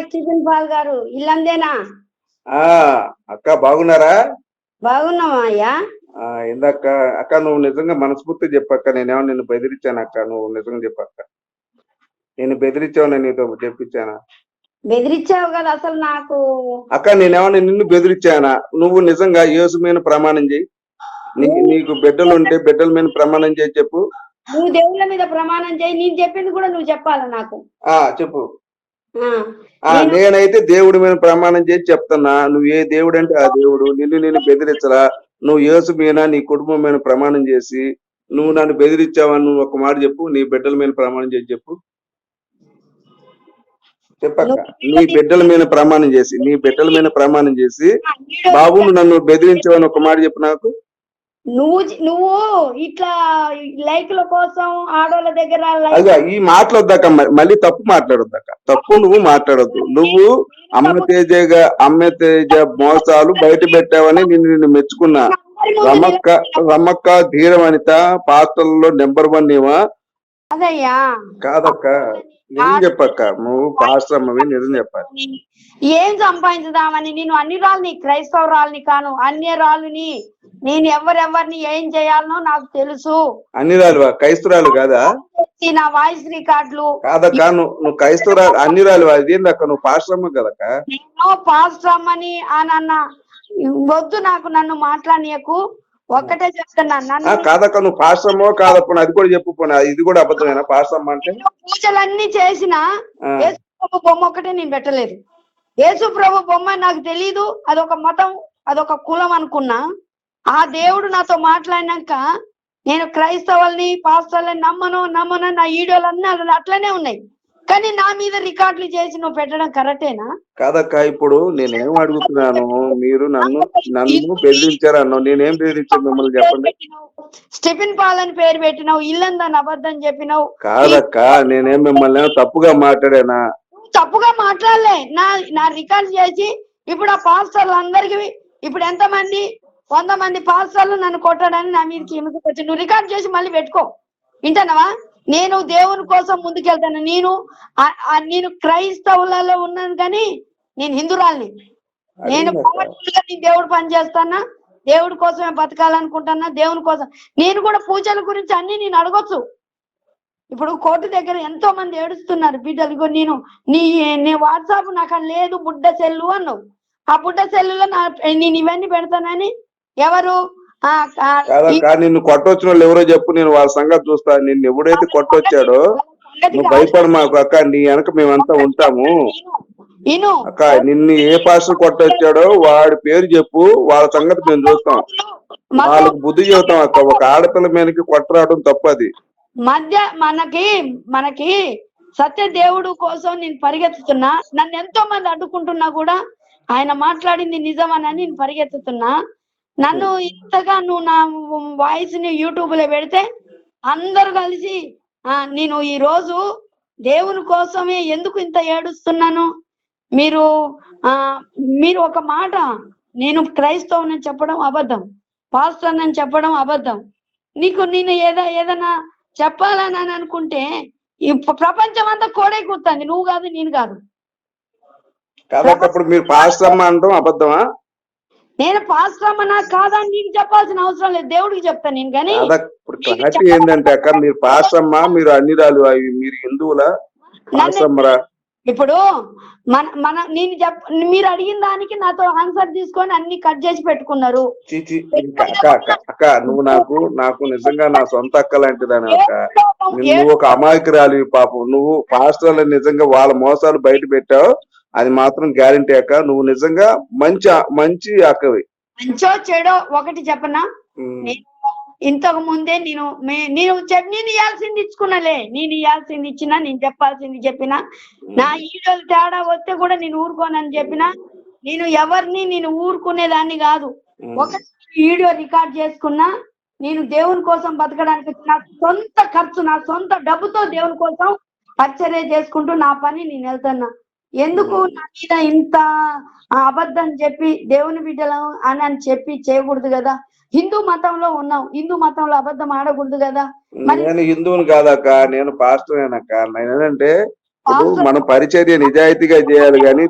Stephen Paul గారు ఇల్లందేనా? ఆ అక్క బాగున్నారా? బాగున్నావా అయ్యా? ఇందాక అక్క నువ్వు నిజంగా మనస్ఫూర్తి చెప్పక్క నేనేమో నిన్ను బెదిరించాను అక్క నువ్వు నిజంగా చెప్పక్క. నేను బెదిరించావు నీతో చెప్పించానా బెదిరించావు కదా అసలు నాకు. అక్క నేనేమన్నా నిన్ను బెదిరించానా? నువ్వు నిజంగా యేసు మీద ప్రమాణం చేయి. నీకు బిడ్డలు ఉంటే బిడ్డల మీద ప్రమాణం చేయి చెప్పు. నువ్వు దేవుళ్ళ మీద ప్రమాణం చేయి నేను చెప్పింది కూడా నువ్వు చెప్పాలి నాకు. ఆ చెప్పు. నేను- నేనైతే దేవుడి మీద ప్రమాణం చేసి చెప్తున్నా నువ్వు ఏ దేవుడు అంటే ఆ దేవుడు నిన్ను నేను బెదిరించరా నువ్వు యేసు మీద నీ కుటుంబం మీద ప్రమాణం చేసి నువ్వు నన్ను బెదిరించావని నువ్వు ఒక మాట చెప్పు నీ బిడ్డల మీద ప్రమాణం చేసి చెప్పు. చెప్పక్క నీ బిడ్డల మీద ప్రమాణం చేసి నీ బిడ్డల మీద ప్రమాణం చేసి బాబు నన్ను బెదిరించావని ఒక మాట చెప్పు నాకు. నువ్వు నువ్వు ఇట్లా లైక్ల కోసం ఆడోళ్ళ దగ్గర అదిగా ఈ మాట్లాడొద్దాక మళ్ళీ తప్పు మాట్లాడొద్దాక తప్పు నువ్వు మాట్లాడొద్దు. నువ్వు అమ్మ తేజగా అమ్మ తేజ మోసాలు బయట పెట్టావని నిన్ను నిన్ను మెచ్చుకున్నా. రమక్క రమక్క ధీరవనిత పాస్టర్లలో నెంబర్ వన్ నీవా? అదయ్యా కాదక్క నిజం చెప్పక్క? నువ్వు పాస్టర్ అమ్మవి నిజం చెప్పాలి. ఏం సంపాదించుదామని? నేను అన్ని రాళ్ళని క్రైస్తవరాలని కాను అన్య రాళ్ళని. నేను ఎవరెవరిని ఏం చేయాలనో నాకు తెలుసు. అన్ని రాలువా క్రైస్తురాలు కాదా? నా వాయిస్ రికార్డులు. కాదక్క నువ్వు నువ్వు క్రైస్తవురాలు అన్ని రాలు అదేందక్క నువ్వు పాస్టర్ అమ్మ కదక్క? నేను పాస్టర్ అమ్మని అని అన్న వద్దు నాకు నన్ను మాట్లాడియకు ఒక్కటే చెప్తున్నా కాదక్క నువ్వు అమ్మో కాదక్క అది కూడా చెప్పు పోనీ. ఇది కూడా అబద్ధమేనా? అమ్మ అంటే? నేను పూజలన్నీ చేసిన ఆ. యేసు ప్రభు బొమ్మ ఒకటే నేను పెట్టలేదు. యేసు ప్రభు బొమ్మ నాకు తెలీదు అదొక మతం అదొక కులం అనుకున్నా. ఆ దేవుడు నాతో మాట్లాడినాక నేను క్రైస్తవుల్ని పాస్టర్లని నమ్మను నమ్మను నా వీడియోలన్నీ అలా అట్లనే ఉన్నాయి. కానీ నా మీద రికార్డులు చేసి నువ్వు పెట్టడం కరెక్టేనా? కాదక్క ఇప్పుడు నేనేం అడుగుతున్నాను? మీరు నన్ను నన్ను బెదిరించారు అన్నావు నేనేం బెదిరించాను మిమ్మల్ని చెప్పండి? స్టెఫిన్ పాల్ అని పేరు పెట్టినావు. ఇల్లందని అబద్ధం చెప్పినావు. కాదక్క నేనేం మిమ్మల్ని తప్పుగా మాట్లాడానా? తప్పుగా మాట్లాడలే. నా నా రికార్డ్ చేసి ఇప్పుడు ఆ పాస్టర్లు అందరికి ఇప్పుడు ఎంతమంది వంద మంది పాస్టర్లు నన్ను కొట్టాడని నా మీదకి ఎముకకి వచ్చి నువ్వు రికార్డ్ చేసి మళ్ళీ పెట్టుకో. వింటానవా నేను దేవుని కోసం ముందుకెళ్తాను. నేను నేను క్రైస్తవులలో ఉన్నాను కానీ నేను హిందురాల్ని. నేను దేవుడు పని చేస్తానా? దేవుడి కోసమే బతకాలనుకుంటున్నా? దేవుని కోసం. నేను కూడా పూజల గురించి అన్ని నేను అడగొచ్చు. ఇప్పుడు కోర్టు దగ్గర ఎంతో మంది ఏడుస్తున్నారు బిడ్డలు నేను నీ నీ వాట్సాప్ నాకు లేదు బుడ్డ సెల్లు అన్నావు. ఆ బుడ్డ సెల్లులో నా నేను ఇవన్నీ పెడతానని ఎవరు? కాదక్క నిన్ను కొట్టొచ్చిన వాళ్ళు ఎవరో చెప్పు నేను వాళ్ళ సంగతి చూస్తా. నిన్ను ఎవడైతే కొట్టొచ్చాడో నువ్వు కాదు. భయపడ మాకు అక్క నీ వెనక మేమంతా ఉంటాము. అక్క నిన్ను ఏ పాస్టర్ కొట్టొచ్చాడో వాడి పేరు చెప్పు. వాళ్ళ సంగతి మేము చూస్తాం. వాళ్ళకి బుద్ధి చెబుతాం అక్క ఒక ఆడపిల్ల మీదకి కొట్టరావడం తప్పది. మధ్య మనకి మనకి సత్య దేవుడు కోసం నేను పరిగెత్తుతున్నా. నన్ను ఎంతో మంది అడ్డుకుంటున్నా కూడా ఆయన మాట్లాడింది నిజమని నేను పరిగెత్తుతున్నా. నన్ను ఇంతగా నువ్వు నా వాయిస్ని యూట్యూబ్లో పెడితే అందరూ కలిసి ఆ నేను ఈ రోజు దేవుని కోసమే ఎందుకు ఇంత ఏడుస్తున్నాను? మీరు ఆ మీరు ఒక మాట నేను క్రైస్తవుని చెప్పడం అబద్ధం పాస్టర్ అని చెప్పడం అబద్ధం. నీకు నేను ఏదో ఏదైనా చెప్పాలని అని అనుకుంటే ఈ ప్ర- ప్రపంచం అంతా కోడే కూర్తుంది. నువ్వు కాదు నేను కాదు. ఇప్పుడు మీరు పాస్టర్ అమ్మ అనడం అబద్ధమా? నేను పాస్టర్ అమ్మనా కాదా అని నీకు చెప్పాల్సిన అవసరం లేదు. దేవుడికి చెప్తాను నేను కానీ ఇప్పుడు క్లారిటీ ఏంటంటే అక్క మీరు పాస్టర్ అమ్మ మీరు అన్ని రాలు అవి మీరు హిందువులా? పాస్టర్ అమ్మరా? ఇప్పుడు మన మన నేను చెప్ మీరు అడిగిన దానికి నాతో ఆన్సర్ తీసుకొని అన్ని కట్ చేసి పెట్టుకున్నారు. అక్క అక్క నువ్వు నాకు నాకు నిజంగా నా సొంత అక్క లాంటిదాని అక్క. నువ్వు ఒక అమాయకురాలి పాపం. నువ్వు పాస్టర్లు నిజంగా వాళ్ళ మోసాలు బయట పెట్టావు. అది మాత్రం గ్యారంటీ అక్క. నువ్వు నిజంగా మంచి మంచి అక్కవి. మంచో చెడో ఒకటి చెప్పనా? ఇంతకు ముందే నేను నేను నేను ఇవ్వాల్సింది ఇచ్చుకున్నలే. నేను ఇవ్వాల్సింది ఇచ్చినా నేను చెప్పాల్సింది చెప్పినా. నా ఈడోలు తేడా వస్తే కూడా నేను ఊరుకోనని చెప్పినా. నేను ఎవరిని నేను ఊరుకునేదాన్ని కాదు. ఒక వీడియో రికార్డ్ చేసుకున్నా నేను దేవుని కోసం బతకడానికి నా సొంత ఖర్చు నా సొంత డబ్బుతో దేవుని కోసం పరిచర్య చేసుకుంటూ నా పని నేను వెళ్తున్నా. ఎందుకు నా మీద ఇంత అబద్ధం చెప్పి దేవుని బిడ్డలం అని అని చెప్పి చేయకూడదు కదా? హిందూ మతంలో ఉన్నాం హిందూ మతంలో అబద్ధం ఆడకూడదు కదా? నేను హిందువుని కాదక్క. నేను పాస్టర్ అక్క ఇప్పుడు మనం పరిచర్య నిజాయితీగా చేయాలి కానీ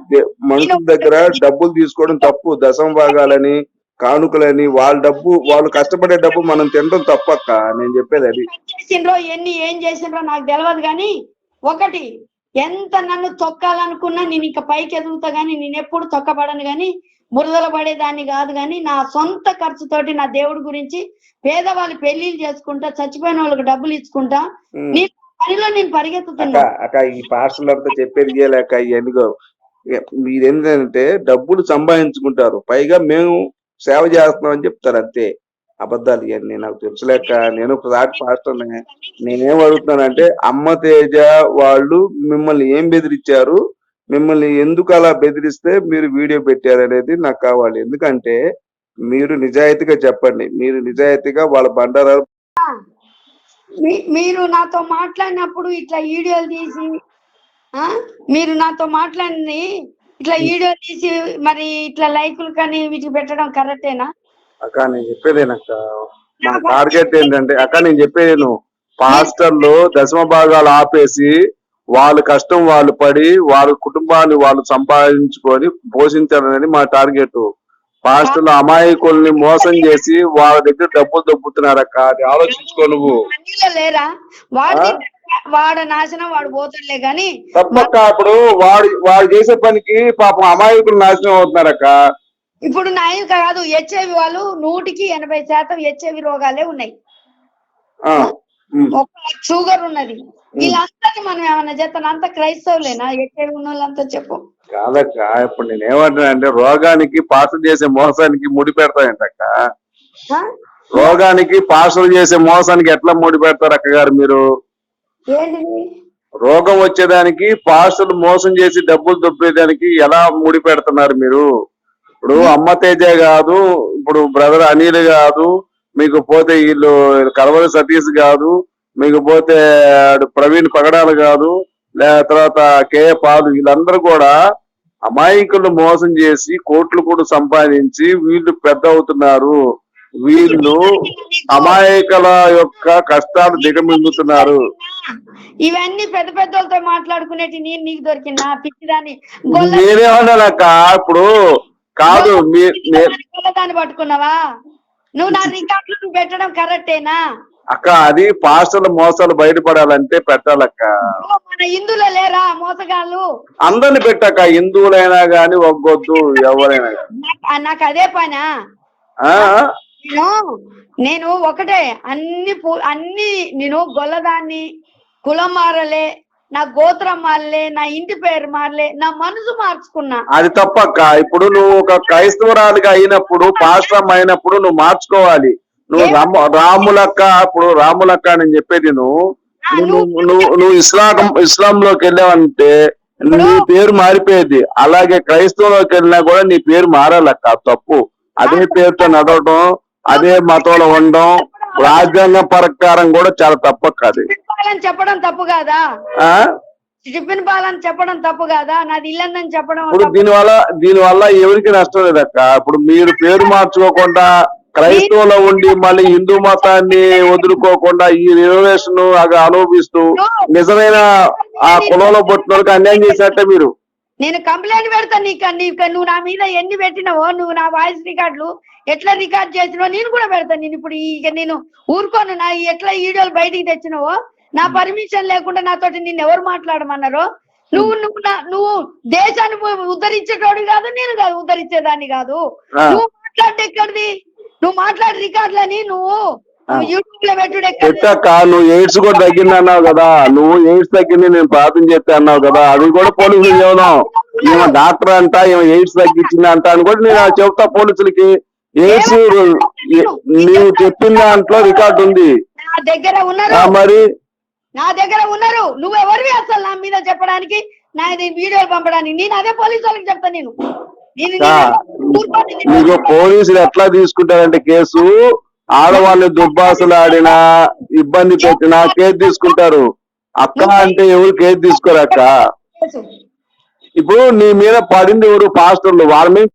మనుషుల దగ్గర డబ్బులు తీసుకోవడం తప్పు. దశం భాగాలని కానుకలని వాళ్ళ డబ్బు వాళ్ళు కష్టపడే డబ్బు మనం తినడం తప్పక్క. నేను చెప్పేది అది. ఎన్ని ఏం చేసిండ్రో నాకు తెలియదు కానీ ఒకటి ఎంత నన్ను తొక్కాలనుకున్నా నేను ఇంకా పైకి ఎదుగుతా గానీ నేను ఎప్పుడు తొక్కబడను గాని బురదల పడేదాన్ని కాదు కానీ నా సొంత ఖర్చుతోటి నా దేవుడి గురించి పేదవాళ్ళు పెళ్ళిళ్ళు చేసుకుంటా చచ్చిపోయిన వాళ్ళకి డబ్బులు ఇచ్చుకుంటా. నీ పనిలో నేను పరిగెత్తుతున్నా అక్క ఈ పాస్టర్లు అంతా చెప్పేది చేయలేక ఇవన్నీ మీరేంటంటే డబ్బులు సంపాదించుకుంటారు పైగా మేము సేవ చేస్తున్నామని చెప్తారు అంతే అబద్ధాలు ఇవన్నీ నాకు తెలుసులేక నేను ఒకసారి పాస్టర్ నేనేం అడుగుతున్నానంటే అమ్మ తేజ వాళ్ళు మిమ్మల్ని ఏం బెదిరించారు? మిమ్మల్ని ఎందుకు అలా బెదిరిస్తే మీరు వీడియో పెట్టారు అనేది నాకు కావాలి. ఎందుకంటే మీరు నిజాయితీగా చెప్పండి. మీరు నిజాయితీగా వాళ్ళ బండారాలు మీరు నాతో మాట్లాడినప్పుడు ఇట్లా వీడియోలు తీసి ఆ? మీరు నాతో మాట్లాడింది ఇట్లా వీడియో తీసి మరి ఇట్లా లైకులు కానీ వీటికి పెట్టడం కరెక్టేనా? అక్క నేను చెప్పేదేనక్క మా టార్గెట్ ఏంటంటే అక్క నేను చెప్పేది పాస్టర్లు దశమ భాగాలు ఆపేసి వాళ్ళ కష్టం వాళ్ళు పడి వాళ్ళ కుటుంబాన్ని వాళ్ళు సంపాదించుకొని పోషించాలనేది మా టార్గెట్. పాస్టర్లు అమాయకుల్ని మోసం చేసి వాళ్ళ దగ్గర డబ్బులు దొబ్బుతున్నారక్క. అది ఆలోచించుకో నువ్వు. అన్నిలో లేరా? వాడి వాడ నాశనం వాడు పోతుండే గాని తప్పక్క ఇప్పుడు వాడు వాడు చేసే పనికి పాపం అమాయకులు నాశనం అవుతున్నారక్క. ఇప్పుడు నాయన కాదు హెచ్ఐవి వాళ్ళు నూటికి ఎనభై శాతం హెచ్ఐవి రోగాలే ఉన్నాయి. ఒక షుగర్ ఉన్నది. వీళ్ళందరినీ మనం ఏమన్నా చేస్తాను అంత క్రైస్తవులేనా? హెచ్ఐవి ఉన్న వాళ్ళంతా చెప్పు. కాదక్క ఇప్పుడు నేను ఏమంటున్నానంటే రోగానికి పాసలు చేసే మోసానికి ముడి పెడతాయంటక్క? రోగానికి పాసలు చేసే మోసానికి ఎట్లా ముడి పెడతారు అక్క గారు మీరు? రోగం వచ్చేదానికి పాసలు మోసం చేసి డబ్బులు దొబ్బేదానికి ఎలా ముడి పెడుతున్నారు మీరు? ఇప్పుడు అమ్మ తేజ కాదు ఇప్పుడు బ్రదర్ అనిల్ కాదు మీకు పోతే వీళ్ళు కలవరి సతీష్ కాదు మీకు పోతే ఆడు ప్రవీణ్ పగడాలు కాదు తర్వాత కే పాదు వీళ్ళందరూ కూడా అమాయకులను మోసం చేసి కోట్లు కూడా సంపాదించి వీళ్ళు పెద్ద అవుతున్నారు. వీళ్ళు అమాయకుల యొక్క కష్టాలు దిగమింగుతున్నారు. ఇవన్నీ పెద్ద పెద్ద వాళ్ళతో మాట్లాడుకునేటి నేను నీకు దొరికినా పిచ్చిదాన్ని నేనేమన్నానక్క ఇప్పుడు కాదు దాన్ని పట్టుకున్నావా? నువ్వు నా రికార్డులు నువ్వు పెట్టడం కరెక్టేనా? అక్క అది పాస్టర్ల మోసాలు బయటపడాలంటే పెట్టాలక్క. మన ఇందులో లేరా మోసగాళ్ళు? అందరిని పెట్టాక హిందువులైనా గాని ఒగ్గొద్దు ఎవరైనా నాకు- అదే పనా? నేను ఒకటే అన్ని అన్ని నేను గొల్లదాన్ని కులం మారలే నా గోత్రం మారలే నా ఇంటి పేరు మారలే నా మనసు మార్చుకున్నా. అది తప్పక్క. ఇప్పుడు నువ్వు ఒక క్రైస్తవురాలిగా అయినప్పుడు పాస్టర్ అయినప్పుడు నువ్వు మార్చుకోవాలి. నువ్వు రాము రాములక్క ఇప్పుడు రాములక్క అని చెప్పేది నువ్వు. నువ్వు నువ్వు ఇస్లాం ఇస్లాంలోకి వెళ్ళావంటే నీ పేరు మారిపోయేది. అలాగే క్రైస్తవంలోకి వెళ్ళినా కూడా నీ పేరు మారాలక్క. తప్పు. అదే పేరుతో నడవడం అదే మతంలో ఉండడం రాజ్యాంగం ప్రకారం కూడా చాలా తప్పక్క అది. పాలని చెప్పడం తప్పు కాదా? టిఫిన్ పాలని చెప్పడం తప్పు కాదా? నాది ఇల్లందని చెప్పడం ఇప్పుడు. దీని వల్ల దీని వల్ల ఎవరికి నష్టం లేదక్క? ఇప్పుడు మీరు పేరు మార్చుకోకుండా క్రైస్తవులో ఉండి మళ్ళీ హిందూ మతాన్ని వదులుకోకుండా ఈ రిజర్వేషన్ అనుభవిస్తూ నిజమైన ఆ కులంలో పుట్టిన వాళ్ళకి అన్యాయం చేసినట్టే మీరు? నేను కంప్లైంట్ పెడతా నీకు నీకు నువ్వు నా మీద ఎన్ని పెట్టినావో నువ్వు నా వాయిస్ రికార్డులు ఎట్లా రికార్డ్ చేసినావో నేను కూడా పెడతాను నేను ఇప్పుడు ఇక నేను ఊరుకోను. నా ఎట్లా వీడియోలు బయటికి తెచ్చినావో నా పర్మిషన్ లేకుండా నాతోటి నిన్ను ఎవరు మాట్లాడమన్నారో? నువ్వు నువ్వు నువ్వు దేశాన్ని ఉద్ధరించేటోడు కాదు నేను కాదు ఉద్ధరించేదాన్ని కాదు. నువ్వు మాట్లాడే ఎక్కడిది? నువ్వు మాట్లాడే రికార్డులని నువ్వు యూట్యూబ్లో పెట్టుడు ఎక్కడిది? పెట్టాక నువ్వు ఎయిడ్స్ కూడా తగ్గింది అన్నావు కదా నువ్వు ఎయిడ్స్ తగ్గింది నేను ప్రార్థన చేస్తే అన్నావు కదా అది కూడా పోలీసులు చెబుదాం ఈమె డాక్టర్ అంట ఈమె ఎయిడ్స్ తగ్గించింది అంట అని కూడా నేను చెప్తా పోలీసులకి. ఎయిడ్స్ నీవు చెప్పిన దాంట్లో రికార్డు ఉంది. మరి నా దగ్గర ఉన్నారు. నువ్వు ఎవరివి అసలు నా మీద చెప్పడానికి? నా వీడియోలు పంపడానికి. నేను అదే పోలీసు వాళ్ళకి చెప్తా నేను. పోలీసులు ఎట్లా తీసుకుంటారంటే కేసు? ఆడవాళ్ళని దుర్భాషలు ఆడినా ఇబ్బంది పెట్టినా కేసు తీసుకుంటారు. అక్క అంటే ఎవరు కేసు తీసుకోరు అక్క. ఇప్పుడు నీ మీద పడింది ఎవరు? పాస్టర్లు. వాళ్ళ మీద